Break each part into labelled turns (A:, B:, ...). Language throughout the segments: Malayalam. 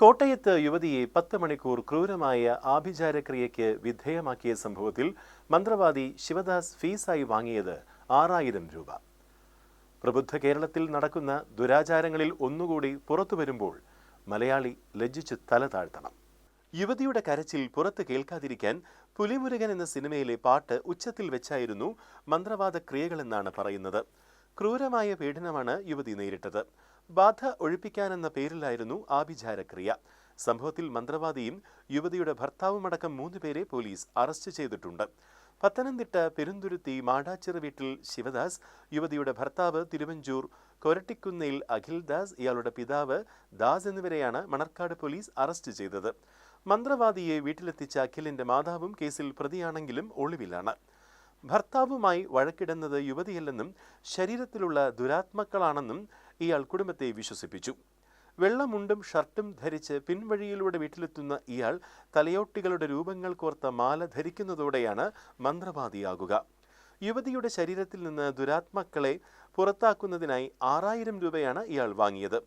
A: കോട്ടയത്ത് യുവതിയെ പത്ത് മണിക്കൂർ ക്രൂരമായ ആഭിചാരക്രിയയ്ക്ക് വിധേയമാക്കിയ സംഭവത്തിൽ മന്ത്രവാദി ശിവദാസ് ഫീസായി വാങ്ങിയത് ആറായിരം രൂപ. പ്രബുദ്ധ കേരളത്തിൽ നടക്കുന്ന ദുരാചാരങ്ങളിൽ ഒന്നുകൂടി പുറത്തു വരുമ്പോൾ മലയാളി ലജ്ജിച്ച് തല താഴ്ത്തണം. യുവതിയുടെ കരച്ചിൽ പുറത്ത് കേൾക്കാതിരിക്കാൻ പുലിമുരുകൻ എന്ന സിനിമയിലെ പാട്ട് ഉച്ചത്തിൽ വെച്ചായിരുന്നു മന്ത്രവാദ ക്രിയകളെന്നാണ് പറയുന്നത്. ക്രൂരമായ പീഡനമാണ് യുവതി നേരിട്ടത്. ബാധ ഒഴിപ്പിക്കാനെന്ന പേരിലായിരുന്നു ആഭിചാരക്രിയ. സംഭവത്തിൽ മന്ത്രവാദിയും യുവതിയുടെ ഭർത്താവുമടക്കം മൂന്ന് പേരെ പോലീസ് അറസ്റ്റ് ചെയ്തിട്ടുണ്ട്. പത്തനംതിട്ട പെരുന്തുരുത്തി മാടാച്ചിറ വീട്ടിൽ ശിവദാസ് യുവതിയുടെ ഭർത്താവ് തിരുവഞ്ചൂർ കൊരട്ടിക്കുന്നയിൽ അഖിൽദാസ് ഇയാളുടെ പിതാവ് ദാസ് എന്നിവരെയാണ് മണർക്കാട് പോലീസ് അറസ്റ്റ് ചെയ്തത്. മന്ത്രവാദിയെ വീട്ടിലെത്തിച്ച അഖിലിന്റെ മാതാവും കേസിൽ പ്രതിയാണെങ്കിലും ഒളിവിലാണ്. ഭർത്താവുമായി വഴക്കിടുന്നത് യുവതിയല്ലെന്നും ശരീരത്തിലുള്ള ദുരാത്മക്കളാണെന്നും ഇയാൾ കുടുംബത്തെ വിശ്വസിപ്പിച്ചു. വെള്ളമുണ്ടും ഷർട്ടും ധരിച്ച് പിൻവഴിയിലൂടെ വീട്ടിലെത്തുന്ന ഇയാൾ തലയോട്ടികളുടെ രൂപങ്ങൾ കോർത്ത മാല ധരിക്കുന്നതോടെയാണ് മന്ത്രവാദിയാകുക. യുവതിയുടെ ശരീരത്തിൽ നിന്ന് ദുരാത്മക്കളെ പുറത്താക്കുന്നതിനായി ആറായിരം രൂപയാണ് ഇയാൾ വാങ്ങിയത്.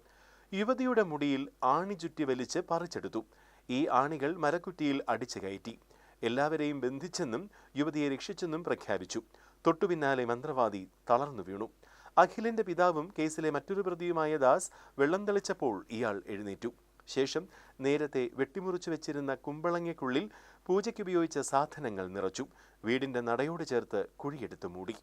A: യുവതിയുടെ മുടിയിൽ ആണി ചുറ്റി വലിച്ച് പറിച്ചെടുത്തു. ഈ ആണികൾ മരക്കുറ്റിയിൽ അടിച്ചു കയറ്റി. എല്ലാവരെയും ബന്ധിച്ചെന്നും യുവതിയെ രക്ഷിച്ചെന്നും പ്രഖ്യാപിച്ചു. തൊട്ടുപിന്നാലെ മന്ത്രവാദി തളർന്നു വീണു. അഖിലിന്റെ പിതാവും കേസിലെ മറ്റൊരു പ്രതിയുമായ ദാസ് വെള്ളം തെളിച്ചപ്പോൾ ഇയാൾ എഴുന്നേറ്റു. ശേഷം നേരത്തെ വെട്ടിമുറിച്ചു വെച്ചിരുന്ന കുമ്പളങ്ങയ്ക്കുള്ളിൽ പൂജയ്ക്കുപയോഗിച്ച സാധനങ്ങൾ നിറച്ചു. വീടിന്റെ നടയോട് ചേർത്ത് കുഴിയെടുത്ത് മൂടി.